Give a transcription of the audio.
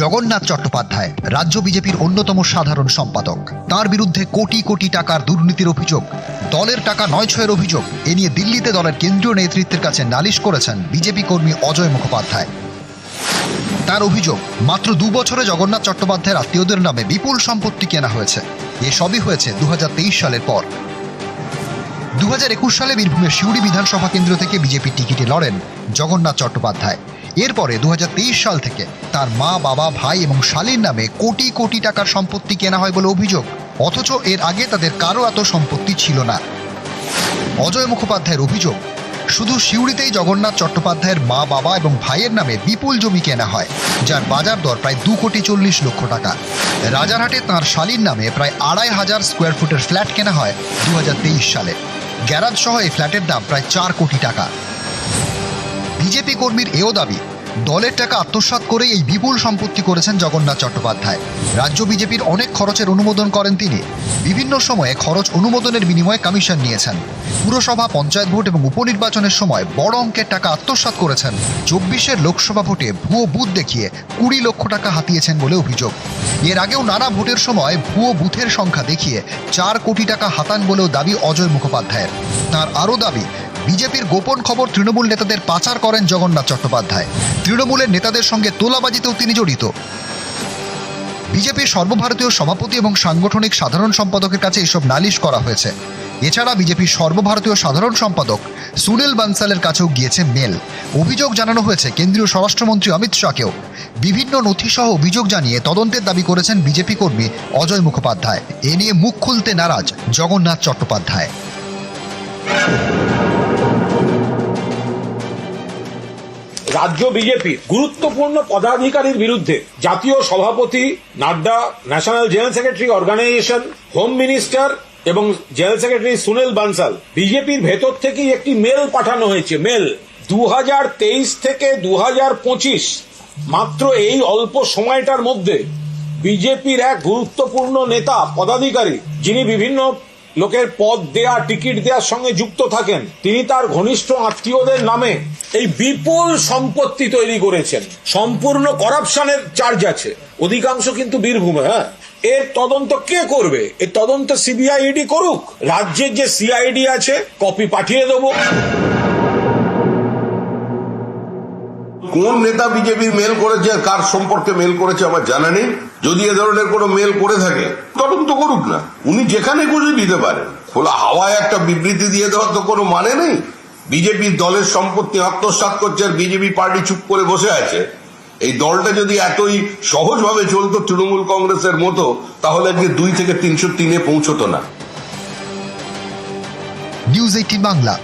জগন্নাথ চট্টোপাধ্যায়, রাজ্য বিজেপির অন্যতম সাধারণ সম্পাদক। তার বিরুদ্ধে কোটি কোটি টাকার দুর্নীতির অভিযোগ, দলের টাকা নয় ছয়ের অভিযোগ, এ নিয়ে দিল্লিতে দলের কেন্দ্রীয় নেতৃত্বের কাছে নালিশ করেছেন বিজেপি কর্মী অজয় মুখোপাধ্যায়। তার অভিযোগ, মাত্র দু বছরে জগন্নাথ চট্টোপাধ্যায়ের আত্মীয়দের নামে বিপুল সম্পত্তি কেনা হয়েছে। এসবই হয়েছে দু হাজার তেইশ সালের পর। দু হাজার একুশ সালে বীরভূমের সিউড়ি বিধানসভা কেন্দ্র থেকে বিজেপি টিকিটে লড়েন জগন্নাথ চট্টোপাধ্যায়। এরপরে দু হাজার তেইশ সাল থেকে তার মা, বাবা, ভাই এবং শালীর নামে কোটি কোটি টাকার সম্পত্তি কেনা হয় বলে অভিযোগ। অথচ এর আগে তাদের কারও এত সম্পত্তি ছিল না। অজয় মুখোপাধ্যায়ের অভিযোগ, শুধু সিউড়িতেই জগন্নাথ চট্টোপাধ্যায়ের মা, বাবা এবং ভাইয়ের নামে বিপুল জমি কেনা হয়, যার বাজার দর প্রায় দু কোটি চল্লিশ লক্ষ টাকা। রাজারহাটে তাঁর শালীর নামে প্রায় আড়াই হাজার স্কোয়ার ফুটের ফ্ল্যাট কেনা হয় দু হাজার তেইশ সালে। গ্যারাজ সহ এই ফ্ল্যাটের দাম প্রায় চার কোটি টাকা। বিজেপি কর্মীর এও দাবি, দলের টাকা আত্মসাৎ করে এই বিপুল সম্পত্তি করেছেন জগন্নাথ চট্টোপাধ্যায়। রাজ্য বিজেপির অনেক খরচের অনুমোদন করেন তিনি। বিভিন্ন সময়ে খরচ অনুমোদনের বিনিময়ে কমিশন নিয়েছেন। পুরসভা, পঞ্চায়েত ভোট এবং উপনির্বাচনের সময় বড় অঙ্কের টাকা আত্মসাৎ করেছেন। চব্বিশের লোকসভা ভোটে ভুয়ো বুথ দেখিয়ে কুড়ি লক্ষ টাকা হাতিয়েছেন বলে অভিযোগ। এর আগেও নানা ভোটের সময় ভুয়ো বুথের সংখ্যা দেখিয়ে চার কোটি টাকা হাতান বলেও দাবি অজয় মুখোপাধ্যায়ের। তার আরও দাবি বিজেপির গোপন খবর তৃণমূল নেতাদের পাচার করেন জগন্নাথ চট্টোপাধ্যায়। তৃণমূলের নেতাদের সঙ্গে তোলাবাজিতেও তিনি জড়িত। বিজেপির সর্বভারতীয় সভাপতি এবং সাংগঠনিক সাধারণ সম্পাদকের কাছে এসব নালিশ করা হয়েছে। এছাড়া বিজেপির সর্বভারতীয় সাধারণ সম্পাদক সুনীল বানসালের কাছেও গিয়েছে মেল। অভিযোগ জানানো হয়েছে কেন্দ্রীয় স্বরাষ্ট্রমন্ত্রী অমিত শাহকেও। বিভিন্ন নথিসহ অভিযোগ জানিয়ে তদন্তের দাবি করেছেন বিজেপি কর্মী অজয় মুখোপাধ্যায়। এ নিয়ে মুখ খুলতে নারাজ জগন্নাথ চট্টোপাধ্যায়। রাজ্য বিজেপির গুরুত্বপূর্ণ পদাধিকারীর বিরুদ্ধে জাতীয় সভাপতি Nadda, national general secretary organisation, home minister এবং জেনারেল সেক্রেটারি সুনীল বানসাল বিজেপির ভেতর থেকেই একটি মেল পাঠানো হয়েছে। মেল দু হাজার তেইশ থেকে দু হাজার পঁচিশ। মাত্র এই অল্প সময়টার মধ্যে বিজেপির এক গুরুত্বপূর্ণ নেতা, পদাধিকারী, যিনি বিভিন্ন লোকের পদ দেয়া, টিকিট দেওয়ার সঙ্গে যুক্ত থাকেন। তিনি তার ঘনিষ্ঠ আত্মীয়দের নামে এই বিপুল সম্পত্তি তৈরি করেছেন। সম্পূর্ণ করাপশনের চার্জ আছে। অধিকাংশ কিন্তু বীরভূমে হ্যাঁ? এর তদন্ত কে করবে? এর তদন্ত সিবিআইডি করুক? রাজ্যের যে সিআইডি আছে কপি পাঠিয়ে দেবো। কোন নেতা বিজেপির মেল করেছে আর কার সম্পর্কে মেল করেছে আমার জানা নেই। যদি এ ধরনের কোনো মেল করে থাকে, তদন্ত করুক না। উনি যেখানে খুশি দিতে পারেন খোলা হাওয়ায় একটা বিবৃতি দিয়ে দেওয়ার তো কোনো মানে নেই। বিজেপির দলের সম্পত্তি আত্মসাৎ করছে আর বিজেপি পার্টি চুপ করে বসে আছে। এই দলটা যদি এতই সহজভাবে চলতো তৃণমূল কংগ্রেসের মতো, তাহলে আজকে দুই থেকে তিনশো তিনে পৌঁছতো না। News eighteen Bangla.